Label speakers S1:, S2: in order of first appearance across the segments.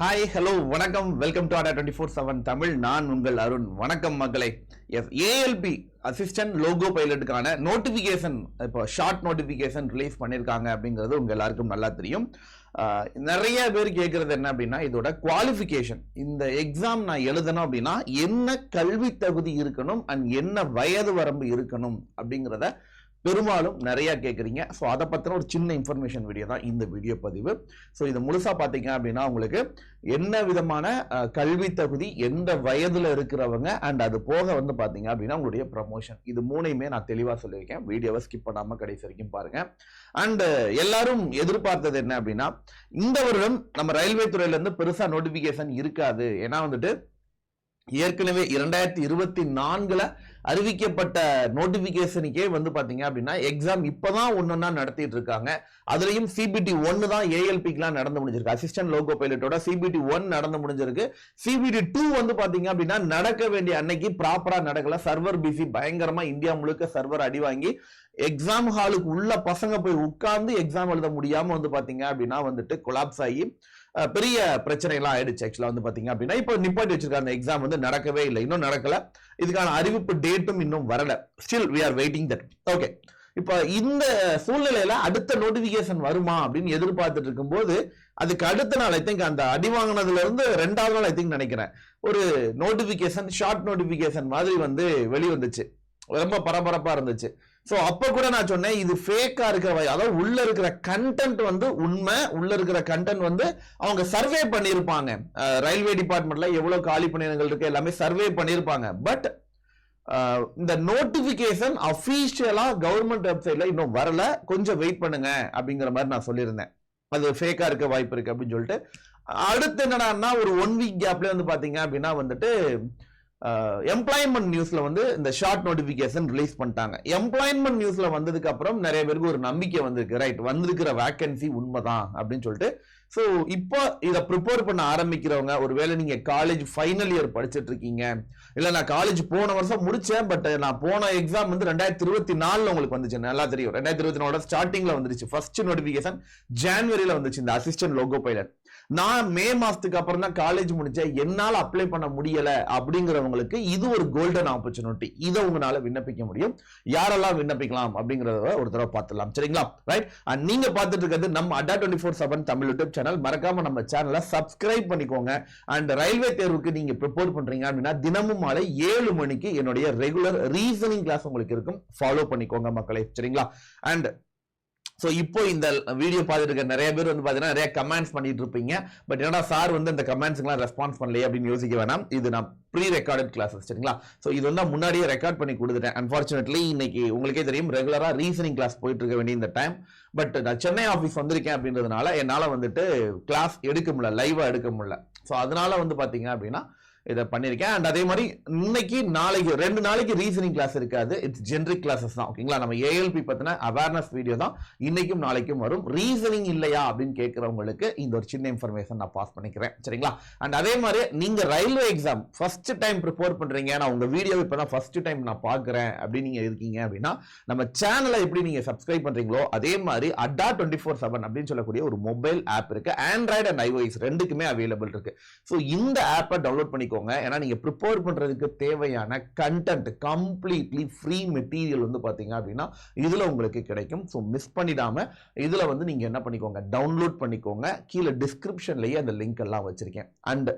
S1: Hi hello வணக்கம். Welcome to Adda twenty four seven Tamil. நான் உங்கள் அருண். வணக்கம் மக்களை. எஸ் ஏஎல்பி அசிஸ்டன்ட் லோகோ பைலட்டுக்கான நோட்டிஃபிகேஷன் இப்போ ஷார்ட் நோட்டிஃபிகேஷன் ரிலீஸ் பண்ணியிருக்காங்க அப்படிங்கிறது உங்க எல்லாருக்கும் நல்லா தெரியும். நிறைய பேர் கேட்கறது என்ன அப்படின்னா இதோட குவாலிஃபிகேஷன் இந்த எக்ஸாம் நான் எழுதணும் அப்படின்னா என்ன கல்வி தகுதி இருக்கணும் அண்ட் என்ன வயது வரம்பு இருக்கணும் அப்படிங்கிறத பெரும்பாலும் நிறையா கேட்குறீங்க ஸோ அதை பற்றின ஒரு சின்ன இன்ஃபர்மேஷன் வீடியோ தான் இந்த வீடியோ பதிவு. ஸோ இதை முழுசாக பார்த்தீங்க அப்படின்னா உங்களுக்கு என்ன விதமான கல்வி தகுதி எந்த வயதில் இருக்கிறவங்க அண்ட் அது போக வந்து பார்த்தீங்க அப்படின்னா உங்களுடைய ப்ரமோஷன் இது மூணையுமே நான் தெளிவாக சொல்லியிருக்கேன். வீடியோவை ஸ்கிப் பண்ணாமல் கடைசி வரைக்கும் பாருங்க. அண்டு எல்லாரும் எதிர்பார்த்தது என்ன அப்படின்னா இந்த வருடம் நம்ம ரயில்வே துறையிலேருந்து பெருசாக நோட்டிஃபிகேஷன் இருக்காது. ஏன்னா வந்துட்டு ஏற்கனவே இரண்டாயிரத்தி இருபத்தி நான்குல அறிவிக்கப்பட்ட நோட்டிபிகேஷனுக்கே வந்து பாத்தீங்க அப்படின்னா எக்ஸாம் இப்பதான் ஒன்னொன்னா நடத்திட்டு இருக்காங்க அதுலயும் சிபிடி ஒன்னு தான் ஏஎல்பிக்குலாம் நடந்து முடிஞ்சிருக்கு. அசிஸ்டன்ட் லோகோ பைலட்டோட சிபிடி ஒன் நடந்து முடிஞ்சிருக்கு. சிபிடி டூ வந்து பாத்தீங்க அப்படின்னா நடக்க வேண்டிய அன்னைக்கு ப்ராப்பரா நடக்கல. சர்வர் பிஸி பயங்கரமா இந்தியா முழுக்க சர்வர் அடி வாங்கி எக்ஸாம் ஹாலுக்கு உள்ள பசங்க போய் உட்கார்ந்து எக்ஸாம் எழுத முடியாம வந்து பாத்தீங்க அப்படின்னா வந்துட்டு கொலாப்ஸ் ஆகி பெரிய பிரச்சனை எல்லாம் ஆயிடுச்சு ஆக்சுவலா வந்து பாத்தீங்க அப்படின்னா. இப்போ நிப்பாட்டி வச்சிருக்காங்க அந்த எக்ஸாம் வந்து நடக்கவே இல்லை இன்னும் நடக்கல. இதுக்கான அறிவிப்பு டேட்டும் இன்னும் வரல. Still we are waiting that okay இப்போ இந்த சூழ்நிலையில அடுத்த நோட்டிபிகேஷன் வருமா அப்படின்னு எதிர்பார்த்துட்டு இருக்கும்போது அதுக்கு அடுத்த நாள் ஐ திங்க் அந்த அடி வாங்கினதுல இருந்து ரெண்டாவது நாள் ஐ திங்க் நினைக்கிறேன் ஒரு நோட்டிபிகேஷன் ஷார்ட் நோட்டிபிகேஷன் மாதிரி வந்து வெளிவந்துச்சு. ரொம்ப பரபரப்பா இருந்துச்சு. ஸோ அப்போ கூட நான் சொன்னேன் இது ஃபேக்காக இருக்கிற வகை- அதாவது உள்ள இருக்கிற கண்டென்ட் வந்து உண்மை உள்ள இருக்கிற கண்டென்ட் வந்து அவங்க சர்வே பண்ணியிருப்பாங்க. ரயில்வே டிபார்ட்மெண்ட்ல எவ்வளோ காலி பணியிடங்கள் இருக்கு எல்லாமே சர்வே பண்ணியிருப்பாங்க. பட் இந்த நோட்டிபிகேஷன் அஃபீஷியலாக கவர்மெண்ட் வெப்சைட்ல இன்னும் வரல. கொஞ்சம் வெயிட் பண்ணுங்க அப்படிங்கிற மாதிரி நான் சொல்லியிருந்தேன். அது ஃபேக்காக இருக்க வாய்ப்பு இருக்கு அப்படின்னு சொல்லிட்டு. அடுத்து என்னடான்னா ஒரு ஒன் வீக் கேப்ல வந்து பார்த்தீங்க அப்படின்னா வந்துட்டு எம்ப்ளாய்மெண்ட் நியூஸில் வந்து இந்த ஷார்ட் நோட்டிஃபிகேஷன் ரிலீஸ் பண்ணிட்டாங்க. எம்ப்ளாய்மெண்ட் நியூஸில் வந்ததுக்கு அப்புறம் நிறைய பேருக்கு ஒரு நம்பிக்கை வந்திருக்கு. ரைட் வந்திருக்கிற வேக்கன்சி உண்மைதான் அப்படின்னு சொல்லிட்டு. ஸோ இப்போ இதை ப்ரிப்பேர் பண்ண ஆரம்பிக்கிறவங்க ஒருவேளை நீங்கள் காலேஜ் ஃபைனல் இயர் படிச்சிட்டு இருக்கீங்க. இல்லை நான் காலேஜ் போன வருஷம் முடித்தேன் பட் நான் போன எக்ஸாம் வந்து ரெண்டாயிரத்தி இருபத்தி நாலில் உங்களுக்கு வந்துச்சு. நல்லா தெரியும். ரெண்டாயிரத்தி இருபத்தி நாலோட ஸ்டார்டிங்கில் வந்துருச்சு ஃபர்ஸ்ட் நோட்டிஃபிகேஷன் ஜான்வரியில் வந்துச்சு. இந்த அசிஸ்டன்ட் லோகோ பைலட் நான் மே மாசத்துக்கு அப்புறம் தான் காலேஜ் முடிச்சேன் என்னால் அப்ளை பண்ண முடியல அப்படிங்கிறவங்களுக்கு இது ஒரு கோல்டன் ஆப்பர்ச்சுனிட்டி இதை உங்களால விண்ணப்பிக்க முடியும். யாரெல்லாம் விண்ணப்பிக்கலாம் அப்படிங்கிறத ஒரு தடவை பார்த்துடலாம். சரிங்களா? ரைட் அண்ட் நீங்க பார்த்துட்டு இருக்கிறது நம்ம Adda twenty four seven Tamil YouTube channel மறக்காம நம்ம சேனலை சப்ஸ்கிரைப் பண்ணிக்கோங்க. அண்ட் ரயில்வே தேர்வுக்கு நீங்க ப்ரிப்பேர் பண்றீங்க அப்படின்னா தினமும் மாலை ஏழு மணிக்கு என்னுடைய ரெகுலர் ரீசனிங் கிளாஸ் உங்களுக்கு இருக்கும். ஃபாலோ பண்ணிக்கோங்க மக்களை. சரிங்களா? அண்ட் ஸோ இப்போ இந்த வீடியோ பார்த்துட்டு இருக்க நிறைய பேர் வந்து பார்த்தீங்கன்னா நிறைய கமெண்ட்ஸ் பண்ணிட்டு இருப்பீங்க. பட் என்னடா சார் வந்து இந்த கமெண்ட்ஸ்க்குலாம் ரெஸ்பான்ஸ் பண்ணலையே அப்படின்னு யோசிக்க வேணாம். இது நான் ப்ரீ ரெக்கார்டட் கிளாஸஸ் சரிங்களா? ஸோ இது வந்து முன்னாடியே ரெக்கார்ட் பண்ணி கொடுத்துட்டேன். அன்ஃபார்ச்சுனேட்லி இன்னைக்கு உங்களுக்கே தெரியும் ரெகுலராக ரீசனிங் கிளாஸ் போயிட்டு இருக்க வேண்டிய இந்த டைம் பட் நான் சென்னை ஆஃபீஸ் வந்திருக்கேன் அப்படின்றதுனால என்னால் வந்துட்டு கிளாஸ் எடுக்க முடியல லைவாக எடுக்க முடியல. ஸோ அதனால வந்து பார்த்தீங்க அப்படின்னா இதை பண்ணியிருக்கேன். அண்ட் அதே மாதிரி இன்னைக்கு நாளைக்கு ரெண்டு நாளைக்கு ரீசனிங் கிளாஸ் இருக்காது. இட்ஸ் ஜென்ரிக் கிளாஸஸ் தான். ஓகேங்களா நம்ம ஏஎல்பி பத்தின அவேர்னஸ் வீடியோ தான் இன்னைக்கும் நாளைக்கும் வரும். ரீசனிங் இல்லையா அப்படின்னு கேட்கறவங்களுக்கு இந்த ஒரு சின்ன இன்ஃபர்மேஷன் நான் பாஸ் பண்ணிக்கிறேன். சரிங்களா? அண்ட் அதே மாதிரி நீங்க railway exam first time prepare பண்றீங்க. நான் உங்க வீடியோ இப்போ தான் ஃபர்ஸ்ட் டைம் நான் பார்க்குறேன் அப்படின்னு நீங்க இருக்கீங்க அப்படின்னா நம்ம சேனலை எப்படி நீங்க சப்ஸ்கிரைப் பண்றீங்களோ அதே மாதிரி அட்டா டுவெண்ட்டி ஃபோர் செவன் அப்படின்னு சொல்லக்கூடிய ஒரு மொபைல் ஆப் இருக்கு. ஆண்ட்ராய்டு அண்ட் ஐஓஎஸ் ரெண்டுக்குமே அவைலபிள் இருக்கு. ஸோ இந்த ஆப்பை டவுன்லோட் வச்சுக்கோங்க. ஏன்னா நீங்க ப்ரிப்பேர் பண்றதுக்கு தேவையான கண்டென்ட் கம்ப்ளீட்லி ஃப்ரீ மெட்டீரியல் வந்து பார்த்தீங்க அப்படின்னா இதுல உங்களுக்கு கிடைக்கும். ஸோ மிஸ் பண்ணிடாம இதுல வந்து நீங்க என்ன பண்ணிக்கோங்க டவுன்லோட் பண்ணிக்கோங்க. கீழே டிஸ்கிரிப்ஷன்லேயே அந்த லிங்க் எல்லாம் வச்சிருக்கேன். அண்ட்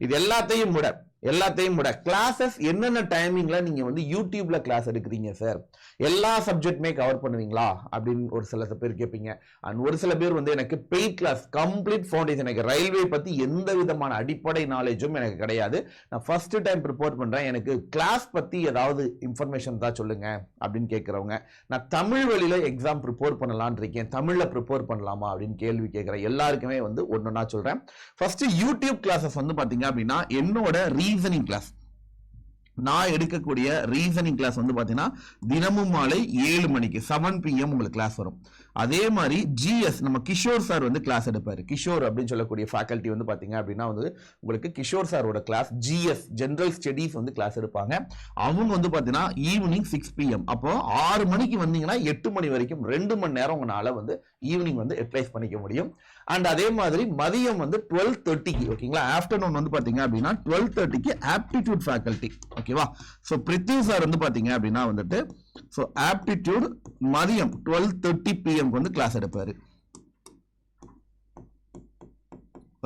S1: இது எல்லாத்தையும் விட எல்லாத்தையும் விட. கிளாஸஸ் என்னென்ன டைமிங்ல நீங்க வந்து யூடியூப்ல கிளாஸ் எடுக்கிறீங்க சார் எல்லா சப்ஜெக்ட்டுமே கவர் பண்ணுவீங்களா? அப்படின்னு ஒரு சில பேர் கேட்பீங்க. அண்ட் ஒரு சில பேர் வந்து எனக்கு பெய்ட் கிளாஸ் கம்ப்ளீட் ஃபவுண்டேஷன் எனக்கு ரயில்வே பத்தி எந்த விதமான அடிப்படை நாலேஜும் எனக்கு கிடையாது. நான் ஃபர்ஸ்ட் டைம் ரிப்போர்ட் பண்றேன். எனக்கு கிளாஸ் பத்தி ஏதாவது இன்ஃபர்மேஷன் தான் சொல்லுங்க அப்படின்னு கேட்குறவங்க. நான் தமிழ் வழியில எக்ஸாம் ப்ரிப்பேர் பண்ணலான் இருக்கேன். தமிழ்ல ப்ரிப்பேர் பண்ணலாமா? அப்படின்னு கேள்வி கேட்கிறேன் எல்லாருக்குமே வந்து ஒன்னொன்னா சொல்றேன். ஃபர்ஸ்ட் யூடியூப் கிளாஸஸ் வந்து பாத்தீங்க அப்படின்னா என்னோட ரீசனிங் கிளாஸ் நான் எடுக்கக்கூடிய ரீசனிங் கிளாஸ் வந்து பாத்தீங்கன்னா தினமும் மாலை ஏழு மணிக்கு செவன் பிஎம் உங்களுக்கு கிளாஸ் வரும். அதே மாதிரி ஜிஎஸ் நம்ம கிஷோர் சார் வந்து கிளாஸ் எடுப்பாரு. கிஷோர் அப்படின்னு சொல்லக்கூடிய ஃபேக்கல்ட்டி வந்து பார்த்தீங்க அப்படின்னா வந்து உங்களுக்கு கிஷோர் சாரோட கிளாஸ் ஜிஎஸ் ஜென்ரல் ஸ்டடீஸ் வந்து கிளாஸ் எடுப்பாங்க. அவங்க வந்து பாத்தீங்கன்னா ஈவினிங் சிக்ஸ் பிஎம் அப்போ ஆறு மணிக்கு வந்தீங்கன்னா எட்டு மணி வரைக்கும் ரெண்டு மணி நேரம் உங்களால் வந்து ஈவினிங் வந்து எட்ரைஸ் பண்ணிக்க முடியும். அண்ட் அதே மாதிரி மதியம் வந்து டுவெல் தேர்ட்டிக்கு ஓகேங்களா ஆஃப்டர்நூன் வந்து பாத்தீங்க அப்படின்னா டுவெல் தேர்ட்டிக்கு ஆப்டிடியூட் ஃபேக்கல்ட்டி ஓகேவா ஸோ பிரித்யூ சார் வந்து பாத்தீங்க அப்படின்னா வந்துட்டு ஸோ ஆப்டிடியூட் மதியம் டுவெல் தேர்ட்டி பிஎம்க்கு வந்து கிளாஸ் எடுப்பாரு.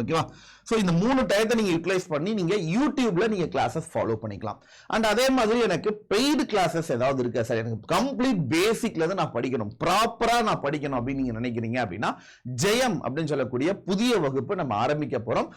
S1: ஓகேவா ஸோ இந்த மூணு டயத்தை நீங்க யூட்டிலைஸ் பண்ணி நீங்க யூடியூப்ல நீங்க கிளாஸஸ் ஃபாலோ பண்ணிக்கலாம். அண்ட் அதே மாதிரி எனக்கு பெய்டு கிளாஸஸ் ஏதாவது இருக்கா சார் எனக்கு கம்ப்ளீட் பேசிக்ல இருந்து நான் படிக்கணும். ப்ராப்பரா நான் படிக்கணும் அப்படின்னு நீங்க நினைக்கிறீங்க அப்படின்னா ஜெயம் அப்படின்னு சொல்லக்கூடிய புதிய வகுப்பு நம்ம ஆரம்பிக்க போறோம்.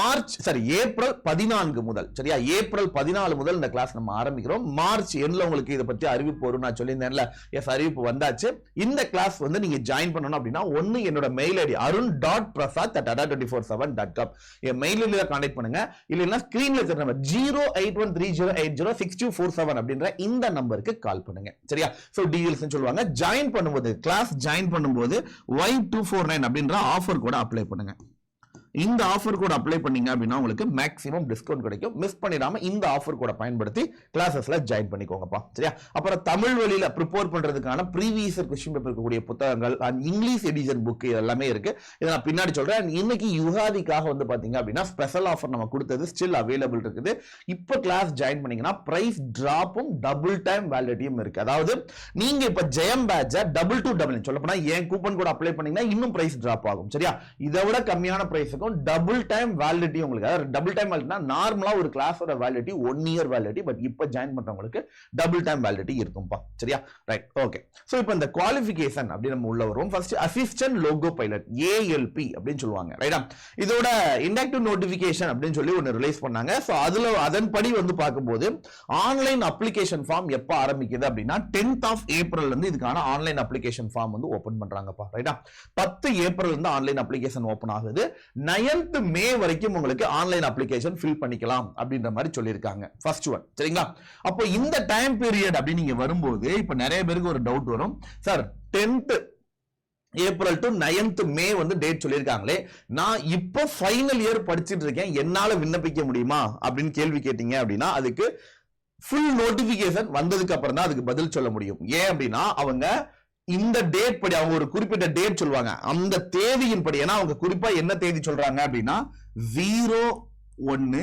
S1: மார்ச் சாரி ஏப்ரல் பதினான்கு முதல். சரியா? ஏப்ரல் பதினாலு முதல் இந்த கிளாஸ் நம்ம ஆரம்பிக்கிறோம். மார்ச் எண்ணில் உங்களுக்கு இதை பற்றி அறிவிப்பு வரும் நான் சொல்லியிருந்தேன்ல. எஸ் அறிவிப்பு வந்தாச்சு. இந்த கிளாஸ் வந்து நீங்க ஜாயின் பண்ணணும் அப்படின்னா ஒன்னு என்னோட mail ID Arun dot Prasad at Adda twenty four seven dot com என் மெயிலில் கான்டாக்ட் பண்ணுங்க. இல்லைன்னா ஸ்கிரீன்ல இருக்கிற number zero eight one three zero eight zero six two four seven அப்படின்ற இந்த நம்பருக்கு கால் பண்ணுங்க. சரியா? ஸோ டீடைல்ஸ் சொல்லுவாங்க. ஜாயின் பண்ணும்போது கிளாஸ் ஜாயின் பண்ணும்போது ஒய் டூ ஃபோர் நைன் அப்படின்ற ஆஃபர் கூட அப்ளை பண்ணுங்க. இந்த ஆஃபர் கோட் அப்ளை பண்ணீங்க அப்படின்னா உங்களுக்கு மேக்ஸிமம் டிஸ்கவுண்ட் கிடைக்கும். மிஸ் பண்ணிடாம இந்த ஆஃபர் கோட பயன்படுத்தி கிளாஸஸ்ல ஜாயின் பண்ணிக்கோங்கப்பா. சரியா? அப்புறம் தமிழ் வழியில ப்ரிப்பேர் பண்றதுக்கான ப்ரீவியஸ் கொஸ்டின் பேப்பர் இருக்கக்கூடிய புத்தகங்கள் அண்ட் இங்கிலீஷ் எடிஷன் புக் எல்லாமே இருக்கு. இதை நான் பின்னாடி சொல்றேன். இன்னைக்கு யுகாதிக்காக வந்து பாத்தீங்க அப்படின்னா ஸ்பெஷல் ஆஃபர் நம்ம கொடுத்தது ஸ்டில் அவைலபிள் இருக்குது. இப்போ கிளாஸ் ஜாயின் பண்ணீங்கன்னா பிரைஸ் டிராப்பும் டபுள் டைம் வேலிடிட்டியும் இருக்கு. அதாவது நீங்க இப்ப ஜெயம் பேட்ச டபுள் டூ டபுள் சொல்ல போனா என் கூப்பன் கூட அப்ளை பண்ணீங்கன்னா இன்னும் பிரைஸ் டிராப் ஆகும். சரியா? இதை விட கம்மியான பிரைஸுக்கும் டபுள் டைம் வேலிடிட்டி உங்களுக்கு. அதாவது டபுள் டைம் வேலிட்டினா நார்மலா ஒரு கிளாஸோட validity one year validity but இப்போ ஜாயின் பண்றவங்களுக்கு டபுள் டைம் வேலிடிட்டி இருக்கும்பா. சரியா? ரைட் ஓகே ஸோ இப்போ இந்த குவாலிஃபிகேஷன் அப்படி நம்ம உள்ள வரும் first assistant loco pilot ALP அப்படின்னு சொல்லுவாங்க. ரைட்டா இதோட இண்டாக்டிவ் நோட்டிபிகேஷன் அப்படின்னு சொல்லி ஒன்று ரிலீஸ் பண்ணாங்க. ஸோ அதுல அதன்படி வந்து பார்க்கும்போது ஆன்லைன் அப்ளிகேஷன் ஃபார்ம் எப்போ ஆரம்பிக்குது அப்படின்னா டென்த் ஆஃப் ஏப்ரல் இருந்து இதுக்கான ஆன்லைன் அப்ளிகேஷன் ஃபார்ம் வந்து ஓப்பன் பண்றாங்கப்பா. ரைட்டா பத்து ஏப்ரல் இருந்து ஆன்லைன் அப்ளிகேஷன் ஓப்பன் ஆகுது. நயன்த் மே வரைக்கும் உங்களுக்கு ஆன்லைன் அப்ளிகேஷன் ஃபில் பண்ணிக்கலாம் அப்படின்ற மாதிரி சொல்லியிருக்காங்க. ஃபர்ஸ்ட் ஒன் சரிங்களா? அப்போ இந்த டைம் பீரியட் அப்படின்னு நீங்க வரும்போது இப்போ நிறைய பேருக்கு ஒரு டவுட் வரும். Sir tenth April to ninth May வந்து டேட் சொல்லியிருக்காங்களே. நான் இப்போ ஃபைனல் இயர் படிச்சுட்டு இருக்கேன். என்னால விண்ணப்பிக்க முடியுமா? அப்படின்னு கேள்வி கேட்டீங்க அப்படின்னா அதுக்கு ஃபுல் நோட்டிபிகேஷன் வந்ததுக்கு அப்புறம் தான் அதுக்கு பதில் சொல்ல முடியும். ஏன் அப்படின்னா அவங்க இந்த டேட் படி அவங்க ஒரு குறிப்பிட்ட டேட் சொல்லுவாங்க. அந்த தேதியின் படி. ஏன்னா அவங்க குறிப்பா என்ன தேதி சொல்றாங்க அப்படின்னா ஜீரோ ஒன்னு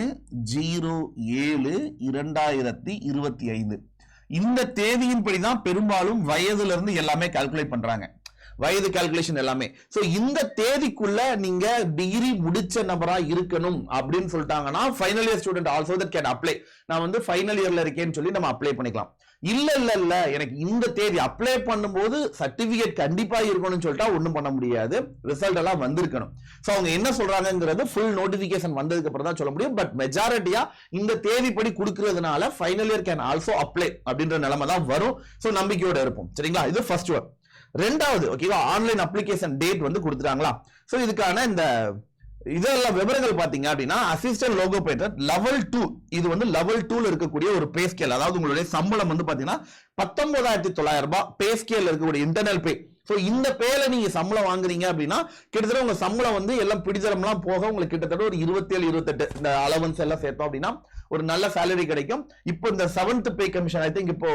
S1: ஜீரோ ஏழு இரண்டாயிரத்தி இருபத்தி ஐந்து. இந்த தேதியின் தான் பெரும்பாலும் வயதுல இருந்து எல்லாமே கால்குலேட் பண்றாங்க. வயது கால்குலேஷன் எல்லாமே. ஸோ இந்த தேதிக்குள்ள நீங்க டிகிரி முடிச்ச நபரா இருக்கணும் அப்படின்னு சொல்லிட்டாங்கன்னா final year student also that can apply நான் வந்து ஃபைனல் இயர்ல இருக்கேன்னு சொல்லி நம்ம அப்ளை பண்ணிக்கலாம். இல்ல இல்ல இல்ல எனக்கு இந்த தேதி அப்ளை பண்ணும்போது சர்டிபிகேட் கண்டிப்பா இருக்கணும்னு சொல்லிட்டா ஒன்றும் பண்ண முடியாது. ரிசல்ட் எல்லாம் வந்திருக்கணும். ஸோ அவங்க என்ன சொல்றாங்கிறது ஃபுல் நோட்டிபிகேஷன் வந்ததுக்கு அப்புறம் தான் சொல்ல முடியும். பட் மெஜாரிட்டியா இந்த தேதிப்படி கொடுக்கறதுனால final year can also apply அப்படின்ற நிலைமை தான் வரும். ஸோ நம்பிக்கையோட இருப்போம். சரிங்களா? இது ஃபர்ஸ்ட் ஒன் ரெண்டாவது ஓகேவா ஆன்லைன் அப்ளிகேஷன் டேட் வந்து கொடுத்துட்டாங்களா? ஸோ இதுக்கான இந்த இதெல்லாம் விவரங்கள் பாத்தீங்க அப்படின்னா அசிஸ்டன்ட் லோகோ பேட்டர் லெவல் டூ இது வந்து லெவல் டூல இருக்கக்கூடிய ஒரு பே ஸ்கேல் அதாவது உங்களுடைய சம்பளம் வந்து பாத்தீங்கன்னா பத்தொன்பதாயிரத்தி தொள்ளாயிரம் ரூபாய் பே ஸ்கேல் இருக்கக்கூடிய இன்டர்னல் பே ஸோ இந்த பேல நீங்க சம்பளம் வாங்குறீங்க அப்படின்னா கிட்டத்தட்ட உங்க சம்பளம் வந்து எல்லாம் பிடித்தரம்லாம் போக உங்களுக்கு கிட்டத்தட்ட ஒரு இருபத்தேழு இருபத்தெட்டு இந்த அலவன்ஸ் எல்லாம் சேர்த்தோம் அப்படின்னா ஒரு நல்ல சேலரி கிடைக்கும். இப்போ இந்த seventh pay commission I think இப்போ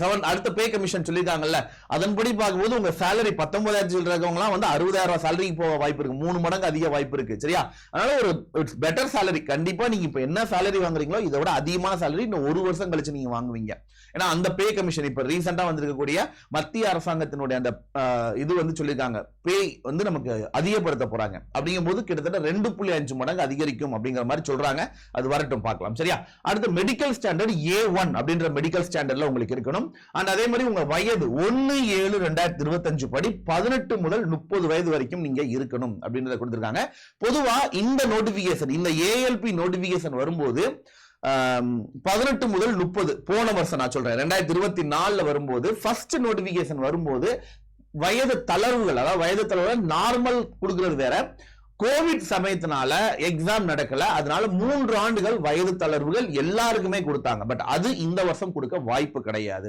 S1: செவன் uh, அடுத்த பே கமிஷன் சொல்லியிருக்காங்கல்ல அதன்படி பார்க்கும்போது உங்க சேலரி பத்தொன்பதாயிரத்தி இருக்கவங்கலாம் வந்து அறுபதாயிரம் ரூபாய் சேலரிக்கு போக வாய்ப்பு இருக்கு. மூணு மடங்கு அதிக வாய்ப்பு இருக்கு சரியா? அதனால ஒரு இட்ஸ் பெட்டர் சேலரி கண்டிப்பா நீங்க இப்ப என்ன சேலரி வாங்குறீங்களோ இதை விட அதிகமான சேலரி இன்னும் ஒரு வருஷம் கழிச்சு நீங்க வாங்குவீங்க. ஏன்னா அந்த பே கமிஷன் இப்ப ரீசெண்டா வந்திருக்கக்கூடிய மத்திய அரசாங்கத்தினுடைய அந்த uh, இது வந்து சொல்லியிருக்காங்க. பே வந்து நமக்கு அதிகப்படுத்த போறாங்க. அப்படிங்கும்போது கிட்டத்தட்ட ரெண்டு புள்ளி அஞ்சு மடங்கு அதிகரிக்கும் அப்படிங்கிற மாதிரி சொல்றாங்க. அது வரட்டும் பார்க்கலாம் சரியா? அடுத்து மெடிக்கல் ஸ்டாண்டர்ட் ஏ ஒன் அப்படின்ற மெடிக்கல் ஸ்டாண்டர்ட்ல உங்களுக்கு இருக்கணும். அண்ட் அதே மாதிரி உங்க வயது ஒன்னு ஏழு ரெண்டாயிரத்தி இருபத்தஞ்சு படி பதினெட்டு முதல் முப்பது வயது வரைக்கும் நீங்க இருக்கணும் அப்படின்றத கொடுத்திருக்காங்க. பொதுவா இந்த நோட்டிபிகேஷன் இந்த ஏஎல்பி நோட்டிபிகேஷன் வரும்போது பதினெட்டு முதல் முப்பது போன வருஷம் நான் சொல்றேன் ரெண்டாயிரத்தி இருபத்தி நாலுல வரும்போது ஃபர்ஸ்ட் நோட்டிபிகேஷன் வரும்போது வயது தளர்வுகள் அதாவது வயது தளர்வுகள் நார்மல் கொடுக்கறது வேற. கோவிட் சமயத்தினால எக்ஸாம் நடக்கல. அதனால மூன்று ஆண்டுகள் வயது தளர்வுகள் எல்லாருக்குமே கொடுத்தாங்க. பட் அது இந்த வருஷம் கொடுக்க வாய்ப்பு கிடையாது.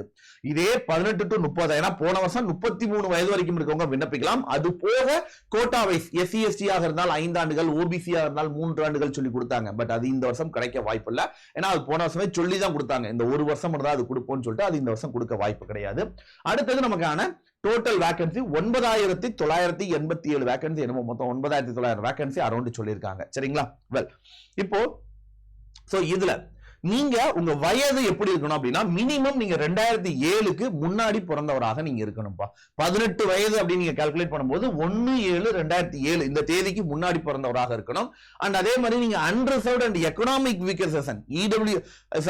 S1: இதே பதினெட்டு டு முப்பது ஏன்னா போன வருஷம் முப்பத்தி மூணு வயது வரைக்கும் இருக்கவங்க விண்ணப்பிக்கலாம். அது போக கோட்டா வைஸ் எஸ்சி எஸ்டியாக இருந்தால் ஐந்து ஆண்டுகள் இருந்தால் மூன்று ஆண்டுகள் சொல்லி கொடுத்தாங்க. பட் அது இந்த வருஷம் கிடைக்க வாய்ப்பு இல்லை. ஏன்னா அது போன வருஷமே சொல்லி தான் கொடுத்தாங்க. இந்த ஒரு வருஷம் இருந்தால் அது கொடுப்போம்னு சொல்லிட்டு அது இந்த வருஷம் கொடுக்க வாய்ப்பு கிடையாது. அடுத்தது நமக்கான டோட்டல் வேகன்சி ஒன்பதாயிரத்தி தொள்ளாயிரத்தி எண்பத்தி ஏழு வேகன்சி என்னமோ மொத்தம் ஒன்பதாயிரத்தி தொள்ளாயிரம் வேகன்சி அரௌண்ட் சொல்லியிருக்காங்க. சரிங்களா? வெல் இப்போ ஸோ இதுல நீங்க உங்க வயது எப்படி இருக்கணும் அப்படின்னா மினிமம் நீங்க ரெண்டாயிரத்தி ஏழுக்கு முன்னாடி பிறந்தவராக நீங்க இருக்கணும்ப்பா பதினெட்டு வயது அப்படின்னு நீங்க கால்குலேட் பண்ணும்போது ஒன்னு ஏழு ரெண்டாயிரத்தி ஏழு இந்த தேதிக்கு முன்னாடி பிறந்தவராக இருக்கணும். அண்ட் அதே மாதிரி நீங்க unreserved and economic weaker section EW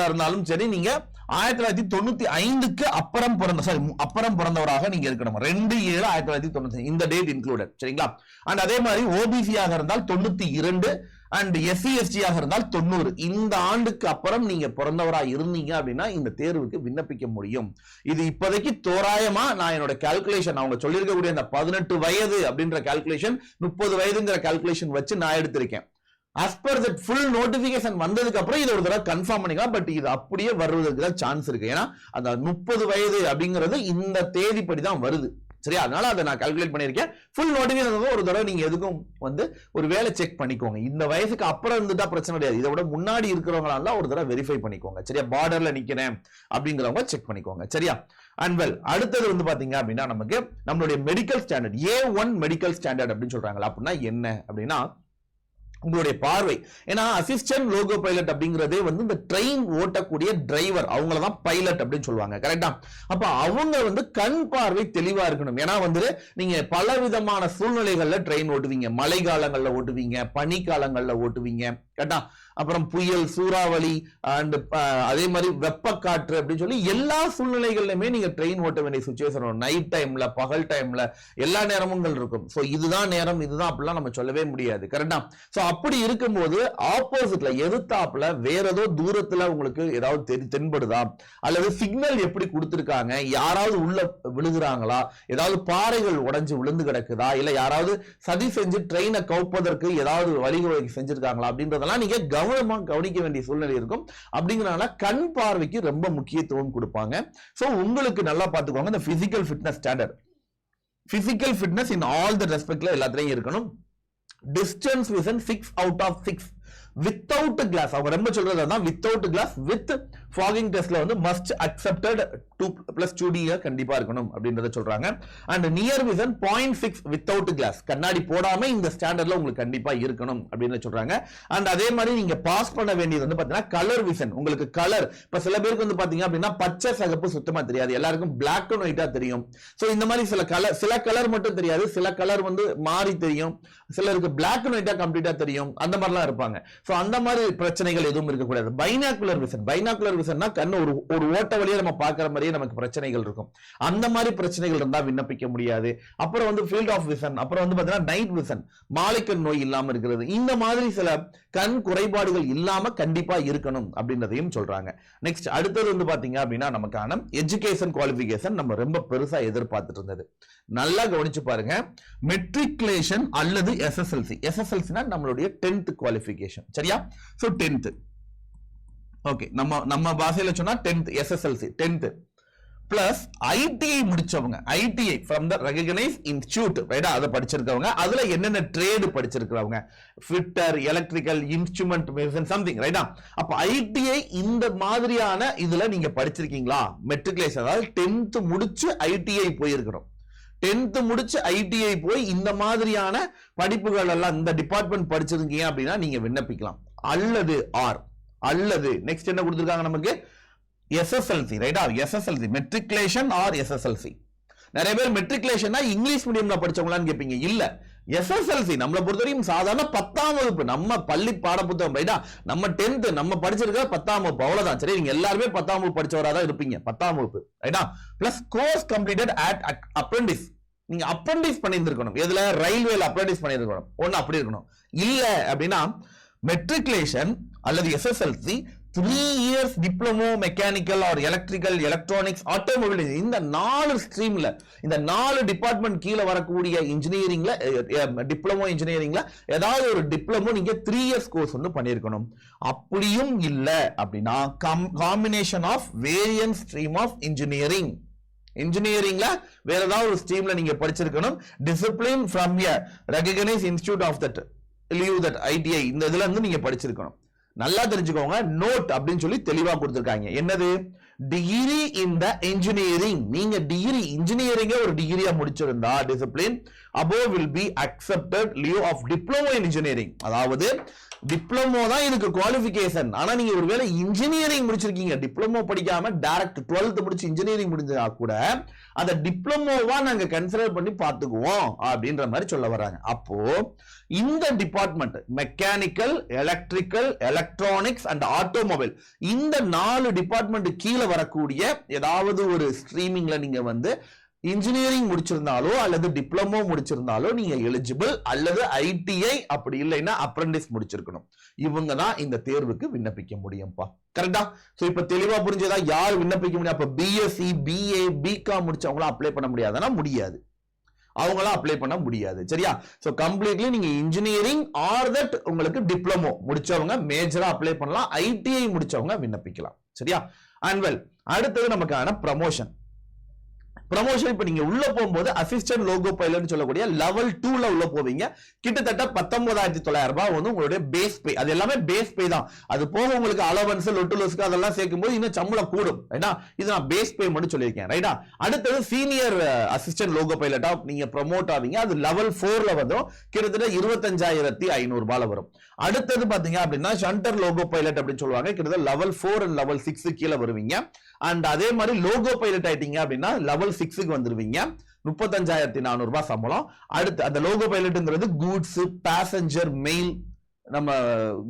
S1: இருந்தாலும் சரி நீங்க ஆயிரத்தி தொள்ளாயிரத்தி தொண்ணூத்தி ஐந்துக்கு அப்புறம் பிறந்த சாரி அப்புறம் பிறந்தவராக நீங்க இருக்கணும். ரெண்டு ஏழு ஆயிரத்தி தொள்ளாயிரத்தி தொண்ணூத்தி இந்த டேட் இன்க்ளூடட் சரிங்களா? அண்ட் அதே மாதிரி ஓபிசியாக இருந்தால் தொண்ணூத்தி இரண்டு அண்ட் எஸ்சி எஸ்டியாக இருந்தால் தொண்ணூறு. இந்த ஆண்டுக்கு அப்புறம் நீங்க பிறந்தவரா இருந்தீங்க அப்படின்னா இந்த தேர்வுக்கு விண்ணப்பிக்க முடியும். இது இப்போதைக்கு தோராயமா நான் என்னோட கால்குலேஷன் அவங்க சொல்லியிருக்கக்கூடிய அந்த பதினெட்டு வயது அப்படின்ற கால்குலேஷன் முப்பது வயதுங்கிற கால்குலேஷன் வச்சு நான் எடுத்திருக்கேன். As per that full notification வந்ததுக்கு அப்புறம் இது ஒரு தடவை கன்ஃபார்ம் பண்ணிக்கலாம். பட் இது அப்படியே வருவதற்கு தான் சான்ஸ் இருக்கு. ஏன்னா அந்த முப்பது வயது அப்படிங்கிறது இந்த தேதிப்படி தான் வருது. சரியா? அதனால அதை நான் கால்குலேட் பண்ணியிருக்கேன். ஃபுல் நோட்டிஃபிகேஷன் ஒரு தடவை நீங்க எதுக்கும் வந்து ஒரு வேலை செக் பண்ணிக்கோங்க. இந்த வயசுக்கு அப்புறம் இருந்துட்டா பிரச்சனை கிடையாது. இதை விட முன்னாடி இருக்கிறவங்களா ஒரு தடவை வெரிஃபை பண்ணிக்கோங்க. சரியா? பார்டர்ல நிக்கிறேன் அப்படிங்கிறவங்க செக் பண்ணிக்கோங்க. சரியா? அண்ட் வெல் அடுத்தது வந்து பாத்தீங்க அப்படின்னா நமக்கு நம்மளுடைய medical standard A one medical standard அப்படின்னு சொல்றாங்களா அப்படின்னா என்ன? அப்படின்னா உங்களுடைய பார்வை. ஏன்னா அசிஸ்டன்ட் லோகோ பைலட் அப்படிங்கிறதே வந்து இந்த ட்ரெயின் ஓட்டக்கூடிய டிரைவர் அவங்கள தான் பைலட் அப்படின்னு சொல்லுவாங்க. கரெக்டா அப்ப அவங்க வந்து கண் பார்வை தெளிவா இருக்கணும். ஏன்னா வந்து நீங்க பல விதமான சூழ்நிலைகள்ல ட்ரெயின் ஓட்டுவீங்க. மழை காலங்கள்ல ஓட்டுவீங்க பனி காலங்கள்ல ஓட்டுவீங்க கரெக்டா அப்புறம் புயல் சூறாவளி அண்ட் அதே மாதிரி வெப்பக்காற்று அப்படின்னு சொல்லி எல்லா சூழ்நிலைகள்லையுமே நீங்க ட்ரெயின் ஓட்ட வேண்டிய சுச்சுவேஷன் நைட் டைம்ல பகல் டைம்ல எல்லா நேரமும் இருக்கும். ஸோ இதுதான் நேரம் இதுதான் அப்படிலாம் நம்ம சொல்லவே முடியாது. கரெக்டா ஸோ அப்படி இருக்கும்போது ஆப்போசிட்ல எதிர்த்தாப்புல வேற ஏதோ தூரத்துல உங்களுக்கு ஏதாவது தெரி தென்படுதா? அல்லது சிக்னல் எப்படி கொடுத்துருக்காங்க? யாராவது உள்ள விழுகுறாங்களா? ஏதாவது பாறைகள் உடைஞ்சு விழுந்து கிடக்குதா? இல்ல யாராவது சதி செஞ்சு ட்ரெயினை கவுப்பதற்கு ஏதாவது வழிவகை செஞ்சிருக்காங்களா? அப்படின்றதெல்லாம் நீங்க கவனமாக கவனிக்க வேண்டிய சூழ்நிலை இருக்கும். அப்படிங்கிறனால கண் பார்வைக்கு ரொம்ப முக்கியத்துவம் கொடுப்பாங்க. சோ உங்களுக்கு நல்லா பார்த்துக்கோங்க இந்த physical fitness standard physical fitness in all the ரெஸ்பெக்ட்ல எல்லாத்துலையும் இருக்கணும். Distance vision six out of six without glass அவங்க ரொம்ப சொல்றது தான் வித்தவுட் கிளாஸ் வித் ஃபாகிங் டெஸ்ட்ல வந்து must accepted two plus two D கண்டிப்பா இருக்கணும் அப்படின்றத சொல்றாங்க. And near vision point six without glass கண்ணாடி போடாம இந்த ஸ்டாண்டர்ட்ல உங்களுக்கு கண்டிப்பா இருக்கணும் அப்படின்னு சொல்றாங்க. அண்ட் அதே மாதிரி நீங்க பாஸ் பண்ண வேண்டியது வந்து பாத்தீங்கன்னா கலர் விசன் உங்களுக்கு கலர் இப்ப சில பேருக்கு வந்து பாத்தீங்க அப்படின்னா பச்சை சகப்பு சுத்தமா தெரியாது. எல்லாருக்கும் பிளாக் அண்ட் ஒயிட்டா தெரியும். சோ இந்த மாதிரி சில கலர் சில கலர் மட்டும் தெரியாது. சில கலர் வந்து மாறி தெரியும். சிலருக்கு பிளாக் அண்ட் ஒயிட்டா கம்ப்ளீட்டா தெரியும். அந்த மாதிரிலாம் இருப்பாங்க. ஸோ அந்த மாதிரி பிரச்சனைகள் எதுவும் இருக்கக்கூடாது. பைனாக்குலர் விசன் பைனாக்குலர் விசன்னா கண்ணு ஒரு ஒரு ஓட்ட வழியாக நம்ம பார்க்குற மாதிரியே நமக்கு பிரச்சனைகள் இருக்கும். அந்த மாதிரி பிரச்சனைகள் இருந்தால் விண்ணப்பிக்க முடியாது. அப்புறம் வந்து ஃபீல்ட் ஆஃப் விசன் அப்புறம் வந்து பார்த்தீங்கன்னா நைட் விசன் மாலைக்கண் நோய் இல்லாமல் இருக்கிறது. இந்த மாதிரி சில கண் குறைபாடுகள் இல்லாமல் கண்டிப்பாக இருக்கணும் அப்படின்றதையும் சொல்கிறாங்க நெக்ஸ்ட் அடுத்தது வந்து பார்த்தீங்க அப்படின்னா நமக்கான எஜுகேஷன் குவாலிஃபிகேஷன் நம்ம ரொம்ப பெருசாக எதிர்பார்த்துட்டு இருந்தது. நல்லா கவனிச்சு பாருங்க. மெட்ரிகுலேஷன் அல்லது எஸ்எஸ்எல்சி எஸ்எஸ்எல்சினா நம்மளுடைய டென்த் குவாலிஃபிகேஷன் சரியா? சோ டென்த் ஓகே நம்ம நம்ம பாஷையில சொன்னா tenth SSLC tenth plus ITI முடிச்சவங்க ITI from the recognise institute ரைட்டா அதை படிச்சிருக்கவங்க அதுல என்னென்ன trade படிச்சிருக்கிறவங்க? Fitter electrical instrument medicine something ரைட்டா அப்ப ஐடிஐ இந்த மாதிரியான இதுல நீங்க படிச்சிருக்கீங்களா? மெட்ரிகுலேஷன் அதாவது டென்த் முடிச்சு ஐடிஐ போயிருக்கிறோம். டென்த்து முடிச்சு ஐடிஐ போய் இந்த மாதிரியான படிப்புகள் எல்லாம் இந்த டிபார்ட்மெண்ட் படிச்சிருக்கீங்க அப்படின்னா நீங்க விண்ணப்பிக்கலாம். அல்லது ஆர் அல்லது நெக்ஸ்ட் என்ன கொடுத்துருக்காங்க நமக்கு? எஸ்எஸ்எல்சி ரைட்டா எஸ்எஸ்எல்சி மெட்ரிகுலேஷன் ஆர் எஸ்எஸ்எல்சி நிறைய பேர் மெட்ரிகுலேஷன் இங்கிலீஷ் மீடியம்ல படிச்சவங்களான்னு கேட்பீங்க. இல்ல எஸ்எஸ்எல்சி நம்மளை பொறுத்தவரைக்கும் சாதாரண பத்தாம் வகுப்பு நம்ம பள்ளி பாடப்புத்தகம் ரைட்டா நம்ம டென்த் நம்ம படிச்சிருக்க பத்தாம் வகுப்பு அவ்வளவுதான். சரி நீங்க எல்லாருமே பத்தாம் வகுப்பு படிச்சவரா தான் இருப்பீங்க பத்தாம் வகுப்பு ரைட்டா plus course completed at apprentice நீங்க அப்ரெண்டிஸ் பண்ணியிருந்திருக்கணும். எதுல? ரயில்வேல அப்ரெண்டிஸ் பண்ணியிருக்கணும் ஒன்னு அப்படி இருக்கணும். இல்ல அப்படின்னா மெட்ரிகுலேஷன் அல்லது SSLC three years diploma mechanical or electrical electronics automobile இந்த நாலு ஸ்ட்ரீம்ல இந்த நாலு டிபார்ட்மெண்ட் கீழே வரக்கூடிய இன்ஜினியரிங்ல டிப்ளமோ இன்ஜினியரிங்ல ஏதாவது ஒரு டிப்ளமோ நீங்க த்ரீ இயர்ஸ் கோர்ஸ் வந்து பண்ணியிருக்கணும். அப்படியும் இல்லை அப்படின்னா combination of various stream of engineering இன்ஜினியரிங்ல வேற ஏதாவது ஒரு ஸ்ட்ரீம்ல நீங்க படிச்சிருக்கணும். Discipline from a recognise institute of that leave that ITI இந்த இதுல இருந்து நீங்க படிச்சிருக்கணும். நல்லா தெரிஞ்சுக்கோங்க. நோட் அப்படின்னு சொல்லி தெளிவா கொடுத்துருக்காங்க. என்னது? டிகிரி இன் த இன்ஜினியரிங் நீங்க டிகிரி இன்ஜினியரிங்கே ஒரு டிகிரியா முடிச்சிருந்தா discipline above will be accepted lieu of diploma in engineering அதாவது டிப்ளமோ தான் இதுக்கு குவாலிஃபிகேஷன் ஆனா நீங்க ஒருவேளை இன்ஜினியரிங் முடிச்சிருக்கீங்க. டிப்ளமோ படிக்காம டைரக்ட் 12th முடிச்சு இன்ஜினியரிங் முடிஞ்சா கூட அந்த டிப்ளமோவா நாங்க கன்சிடர் பண்ணி பார்த்துக்குவோம் அப்படின்ற மாதிரி சொல்ல வர்றாங்க. அப்போ இந்த department mechanical electrical electronics and automobile இந்த நாலு டிபார்ட்மெண்ட் கீழே வரக்கூடிய ஏதாவது ஒரு ஸ்ட்ரீமிங்ல நீங்க வந்து இன்ஜினியரிங் முடிச்சிருந்தாலோ அல்லது டிப்ளமோ முடிச்சிருந்தாலோ நீங்க எலிஜிபிள் அல்லது ஐடிஐ அப்படி இல்லைன்னா அப்ரண்டிஸ் முடிச்சிருக்கணும். இவங்க தான் இந்த தேர்வுக்கு விண்ணப்பிக்க முடியும்ப்பா கரெக்டா சோ இப்ப தெளிவா புரிஞ்சதா? யார் விண்ணப்பிக்க முடியும்? அப்ப பிஎஸ்சி பிஏ பிகாம் முடிச்சவங்களாம் அப்ளை பண்ண முடியாதுன்னா முடியாது. அவங்களாம் அப்ளை பண்ண முடியாது. சரியா? சோ கம்ப்ளீட்லி நீங்க இன்ஜினியரிங் ஆர் தட் உங்களுக்கு டிப்ளமோ முடிச்சவங்க மேஜரா அப்ளை பண்ணலாம். ஐடிஐ முடிச்சவங்க விண்ணப்பிக்கலாம். சரியா? அண்ட் வெல் அடுத்தது நமக்கான ப்ரமோஷன் ப்ரமோஷன் இப்ப நீங்க உள்ள போகும்போது அசிஸ்டன்ட் லோகோ பைலட்னு சொல்லக்கூடிய லெவல் டூல உள்ள போவீங்க. கிட்டத்தட்ட பத்தொன்பதாயிரத்தி தொள்ளாயிரம் ரூபாய் வந்து உங்களுடைய பேஸ் பே அது எல்லாமே பேஸ் பே தான். அது போக உங்களுக்கு அலவன்ஸ் லொட்டுலோஸ்க்கு அதெல்லாம் சேர்க்கும் போது இன்னும் சம்பளம் கூடும். ரைட்டா இது நான் பேஸ் பே மட்டும் சொல்லியிருக்கேன். ரைட்டா அடுத்தது சீனியர் அசிஸ்டன்ட் லோகோ பைலட்டா நீங்க ப்ரமோட் ஆவீங்க. அது லெவல் ஃபோர்ல வந்துடும் கிட்டத்தட்ட இருபத்தஞ்சாயிரத்தி ஐநூறு ரூபாயில வரும். அடுத்தது பாத்தீங்க அப்படின்னா ஷண்டர் லோகோ பைலட் அப்படின்னு சொல்லுவாங்க. கிட்டத்தட்ட level four and level six கீழே வருவீங்க. அண்ட் அதே மாதிரி லோகோ பைலட் ஆயிட்டீங்க அப்படின்னா லெவல் சிக்ஸுக்கு வந்துருவீங்க. முப்பத்தஞ்சாயிரத்தி நானூறு சம்பளம். அடுத்து அந்த லோகோ பைலட்டுங்கிறது கூட்ஸ் பேசஞ்சர் மெயில் நம்ம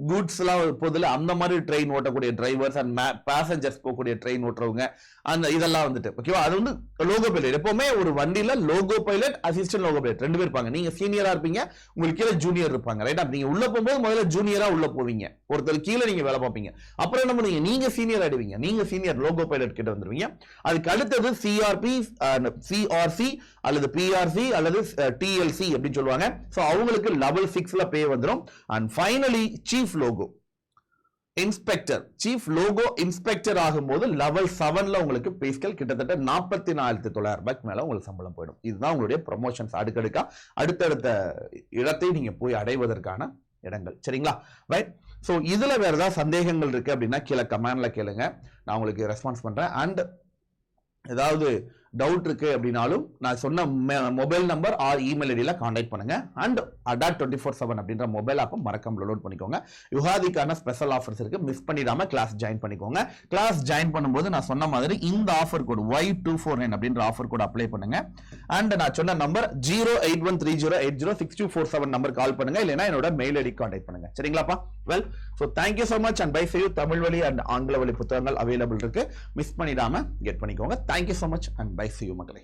S1: கூட்ஸ் போதில் அந்த மாதிரி ட்ரெயின் ஓட்டக்கூடிய டிரைவர்ஸ் அண்ட் பேசஞ்சர்ஸ் போகக்கூடிய ட்ரெயின் ஓட்டுறவங்க அந்த இதெல்லாம் வந்துட்டு ஓகேவா அது வந்து லோகோ பைலட் எப்பவுமே ஒரு வண்டியில loco pilot assistant loco pilot ரெண்டு பேர் இருப்பாங்க. நீங்க சீனியரா இருப்பீங்க உங்களுக்கு கீழே ஜூனியர் இருப்பாங்க ரைட்டா நீங்க உள்ள போகும்போது முதல்ல ஜூனியரா உள்ள போவீங்க. ஒருத்தர் கீழே நீங்க வேலை பார்ப்பீங்க. அப்புறம் என்ன பண்ணுவீங்க? நீங்க சீனியர் ஆயிடுவீங்க. நீங்க சீனியர் லோகோ பைலட் கிட்ட வந்துருவீங்க. அதுக்கு அடுத்தது சிஆர்பி சிஆர்சி அல்லது பிஆர்சி அல்லது டிஎல்சி அப்படின்னு சொல்லுவாங்க. ஸோ அவங்களுக்கு லெவல் சிக்ஸ்ல பே வந்துடும் and finally chief loco inspector chief loco inspector ஆகும்போது லெவல் செவன்ல உங்களுக்கு பேஸ்கல் கிட்டத்தட்ட நாற்பத்தி நாலாயிரத்தி தொள்ளாயிரம் ரூபாய்க்கு மேல உங்களுக்கு சம்பளம் போயிடும். இதுதான் உங்களுடைய ப்ரொமோஷன்ஸ் அடுக்கடுக்கா அடுத்தடுத்த இடத்தை நீங்க போய் அடைவதற்கான இடங்கள். சரிங்களா? ரைட் ஸோ இதுல வேற ஏதாவது சந்தேகங்கள் இருக்கு அப்படின்னா கீழே கமெண்ட்ல கேளுங்க. நான் உங்களுக்கு ரெஸ்பான்ஸ் பண்றேன். அண்ட் ஏதாவது டவுட் இருக்கு அப்படின்னாலும் நான் சொன்ன மொபைல் நம்பர் ஆர் இமெயில் ஐடியில் காண்டாக்ட் பண்ணுங்க. And Adda twenty four seven அப்படின்ற மொபைல் ஆப்பை மறக்காம டவுன்லோட் பண்ணிக்கோங்க. யுகாதிக்கான ஸ்பெஷல் ஆஃபர்ஸ் இருக்கு. மிஸ் பண்ணிடாம கிளாஸ் ஜாயின் பண்ணிக்கோங்க. கிளாஸ் ஜாயின் பண்ணும்போது நான் சொன்ன மாதிரி இந்த offer code Y two four nine அப்படின்ற ஆஃபர் கோட் அப்ளை பண்ணுங்க. அண்ட் நான் சொன்ன number zero eight one three zero eight zero six two four seven number call பண்ணுங்க. இல்லைன்னா என்னோட மெயில் ஐடி காண்டாக்ட் பண்ணுங்க. சரிங்களாப்பா? Well so thank you so much and bye save Tamil வழி and ஆங்கில வழி புத்தகங்கள் அவைலபிள் இருக்கு. மிஸ் பண்ணிடாம கெட் பண்ணிக்கோங்க. Thank you so much and bye செய்யூ மகளே